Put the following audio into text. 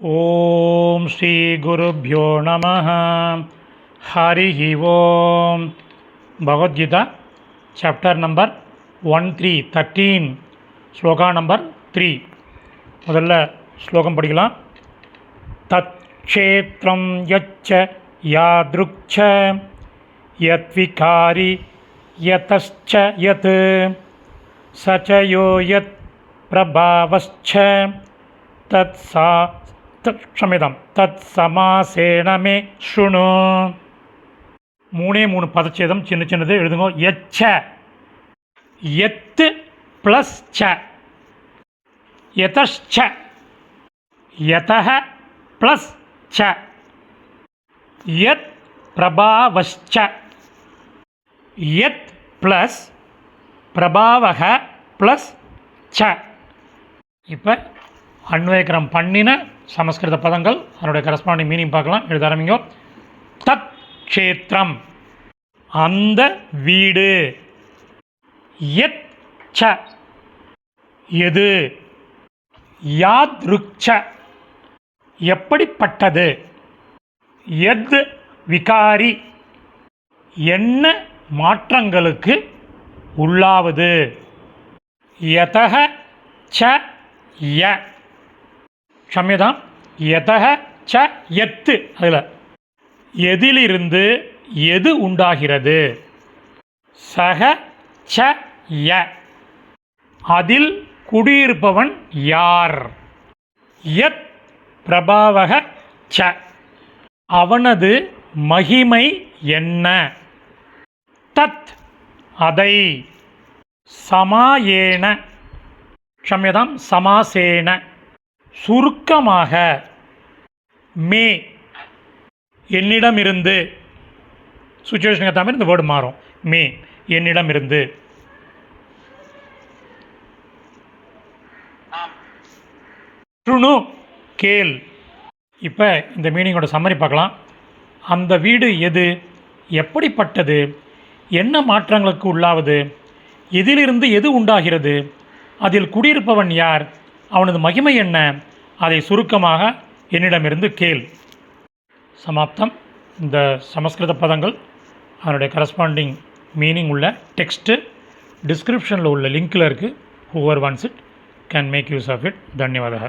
ஓம் ஸ்ரீ குருப்பியோ நம Hari Om Bhagavad Gita chapter number one three thirteen shloka number three முதல்ல ஸ்லோகம் படிக்கலாம். தத் க்ஷேத்ரம் யச்ச யாத்ருக்ச யத்விகாரி யதச்ச யத் சச்சயோ யத் பிரபாவச்ச தத் சா தத் க்ஷமிதம் தத் சமாசேன மே ஷுணு மூணே மூணு பதச்சேதம் சின்ன சின்னது எழுதுங்க. எச்ச. எத்து ப்ளஸ் ச. எதச்ச यतः प्लस् च यत् प्रभावश्च यत् प्लस् பிரபாவக ப்ளஸ் ச. இப்போ அன்வயக்கரம் பண்ணின சமஸ்கிருத பதங்கள் அதனுடைய கரஸ்பாண்டிங் மீனிங் பார்க்கலாம். எழுத ஆரம்பிங்க. தத் க்ஷேத்திரம் அந்த வீடு. எத் ச எது. யாத் ருக்ச எப்படிப்பட்டது. எத் விகாரி. என்ன மாற்றங்களுக்கு உள்ளாவது. யதக ச. ய. க்ஷமியதாம் யதக ச எத்து அதில். எதிலிருந்து எது உண்டாகிறது? சக ச ய. அதில் குடியிருப்பவன் யார்? யத் பிரபாவக ச. அவனது மகிமை என்ன? தத் அதை சமாயேன. க்ஷமியதாம் சமாசேன. சுருக்கமாக மே என்னிடமிருந்து சுச்சுவேஷனுக்கு மாதிரி இந்த வேர்டு மாறும். மே என்னிடமிருந்து. ட்ருணு கேள். இப்போ இந்த மீனிங்கோட சம்மரி பார்க்கலாம். அந்த வீடு எது? எப்படிப்பட்டது? என்ன மாற்றங்களுக்கு உள்ளாவது? எதிலிருந்து எது உண்டாகிறது? அதில் குடியிருப்பவன் யார்? அவனது மகிமை என்ன? அதை சுருக்கமாக என்னிடமிருந்து கேள். சமாப்தம். இந்த சமஸ்கிருத பதங்கள் அதனுடைய கரஸ்பாண்டிங் மீனிங் உள்ள டெக்ஸ்ட்டு டிஸ்கிரிப்ஷனில் உள்ள லிங்க்கில் இருக்குது whoever wants it can make use of it தன்யவாதக